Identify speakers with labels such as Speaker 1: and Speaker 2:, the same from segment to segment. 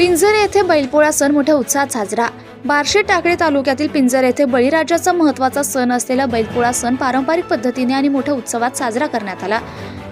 Speaker 1: पिंजर येथे बैलपोळा सण मोठ्या उत्साहात साजरा. बार्शी टाकळी तालुक्यातील पिंजर येथे बळीराजाचा महत्त्वाचा सण असलेला बैलपोळा सण पारंपरिक पद्धतीने आणि मोठ्या उत्सवात साजरा करण्यात आला.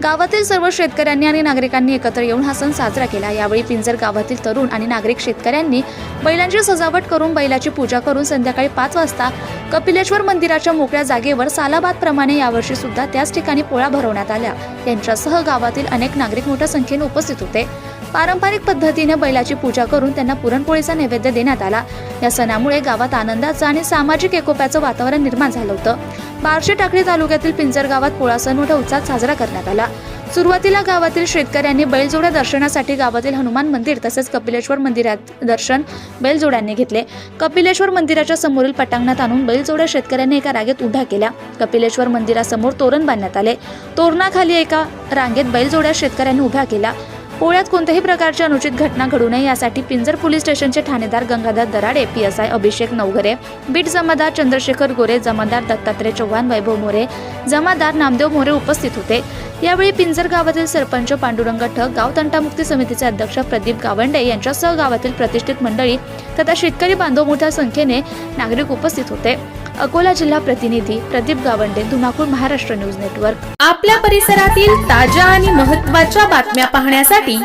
Speaker 1: गावातील सर्व शेतकऱ्यांनी आणि नागरिकांनी एकत्र येऊन हा सण साजरा केला. यावेळी पिंजर गावातील तरुण आणि नागरिक शेतकऱ्यांनी बैलांची सजावट करून बैलाची पूजा करून संध्याकाळी पाच वाजता कपिलेश्वर मंदिराच्या मोकळ्या जागेवर सालाबादप्रमाणे यावर्षी सुद्धा त्याच ठिकाणी पोळा भरवण्यात आल्या. यांच्यासह गावातील अनेक नागरिक मोठ्या संख्येने उपस्थित होते. पारंपरिक पद्धतीने बैलाची पूजा करून त्यांना पुरणपोळीचा नैवेद्य देण्यात आला. या सणामुळे गावात आनंदाचं आणि सामाजिक एकोप्याचं वातावरण निर्माण झालं होतं. बार्शी टाकळी तालुक्यातील पिंजर गावात पोळा सण मोठ्या उत्साहात साजरा करण्यात आला. सुरुवातीला गावातील शेतकऱ्यांनी बैलजोड्या दर्शनासाठी गावातील हनुमान मंदिर तसेच कपिलेश्वर मंदिरात दर्शन बैलजोड्यांनी घेतले. कपिलेश्वर मंदिराच्या समोरील पटांगणात आणून बैलजोड्या शेतकऱ्यांनी एका रांगेत उभ्या केल्या. कपिलेश्वर मंदिरासमोर तोरण बांधण्यात आले. तोरणाखाली एका रांगेत बैलजोड्या शेतकऱ्यांनी उभ्या केल्या. पोळ्यात कोणत्याही प्रकारची अनुचित घटना घडू नये यासाठी पिंजर पोलीस स्टेशनचे ठाणेदार Gangadhar Darade P S I Abhishek Navghare beat जमादार चंद्रशेखर गोरे जमादार दत्तात्रय चव्हाण वैभव मोरे जमादार नामदेव मोरे उपस्थित होते. यावेळी पिंजर गावातील सरपंच पांडुरंग ठक गाव तंटामुक्ती समितीचे अध्यक्ष प्रदीप गावंडे यांच्यासह गावातील प्रतिष्ठित मंडळी तथा शेतकरी बांधव मोठ्या संख्येने नागरिक उपस्थित होते. अकोला जिल्हा प्रतिनिधी प्रदीप गावंडे धुमाकूळ महाराष्ट्र न्यूज नेटवर्क.
Speaker 2: आपल्या परिसरातील ताज्या आणि महत्त्वाच्या बातम्या पाहण्यासाठी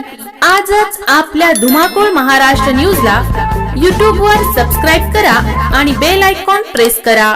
Speaker 2: आजच आपल्या धुमाकूळ महाराष्ट्र न्यूजला यूट्यूबवर सबस्क्राईब करा आणि बेल आयकॉन प्रेस करा.